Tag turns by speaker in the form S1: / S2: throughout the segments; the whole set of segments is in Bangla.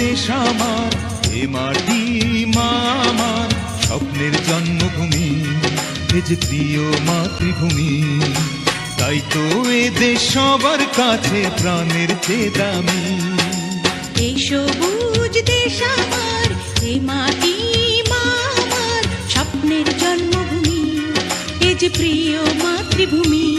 S1: দেশ আমার, এ মাটি মা আমার স্বপ্নের জন্মভূমি, এ যে প্রিয় মাতৃভূমি। তাই তো এ দেশ সবার কাছে প্রাণের চেয়ে দামি
S2: এই সবুজ দেশ আমার এই মাটি মা আমার স্বপ্নের জন্মভূমি, এ যে প্রিয় মাতৃভূমি।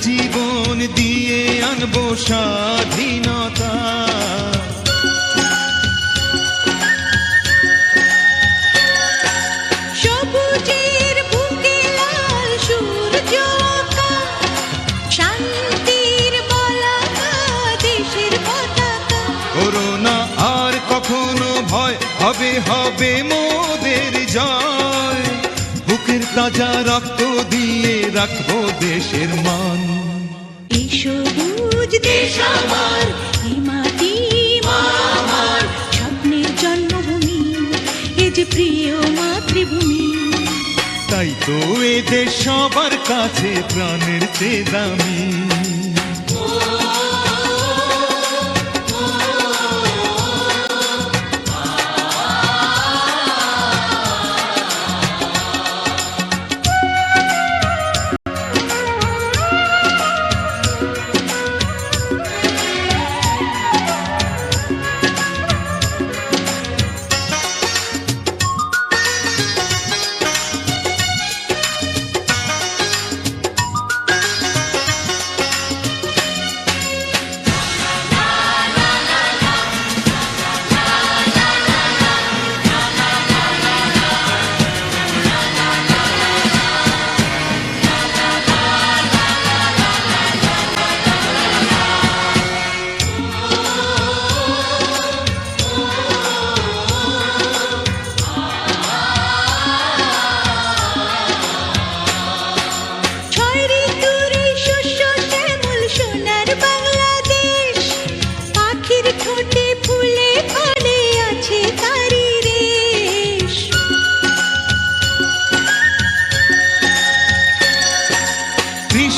S1: জীবন দিয়ে আনব স্বাধীনতা। হবে হবে মোদের জয়। তাজা রক্ত দিয়ে রাখব দেশের মান।
S2: এই সবুজ দেশ আমার এই মাটি আমার স্বপ্নের জন্মভূমি এ যে প্রিয় মাতৃভূমি।
S1: তাই তো এদের দেশ সবার কাছে প্রাণের চেয়ে দামি।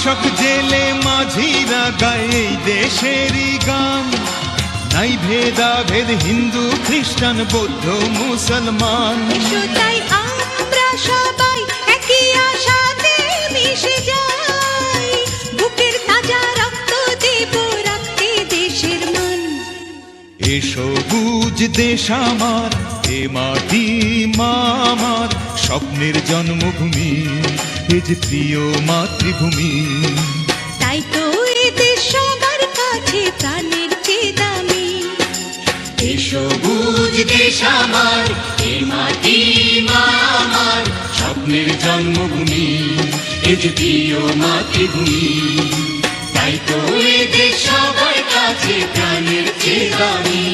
S1: কৃষক জেলে মাঝিরা গায় দেশেরই গান। নাই ভেদা ভেদ হিন্দু খ্রিস্টান বৌদ্ধ মুসলমান।
S2: তাই আমরা সবাই একই আশাতে মিশে যাই। বুকের তাজা রক্ত দেব রাখতে দেশের মান।
S1: এ সবুজ দেশ আমার এ মাটি মা আমার। স্বপ্নের জন্মভূমি এ যে প্রিয় মাতৃভূমি।
S2: তাই তো এ দেশ সবার কাছে প্রাণের চেয়ে দামি।
S1: এ সবুজ দেশ আমার এ মাটি মা আমার। স্বপ্নের জন্মভূমি এ যে প্রিয় মাতৃভূমি। তাই তো এ দেশ সবার কাছে প্রাণের চেয়ে দামি।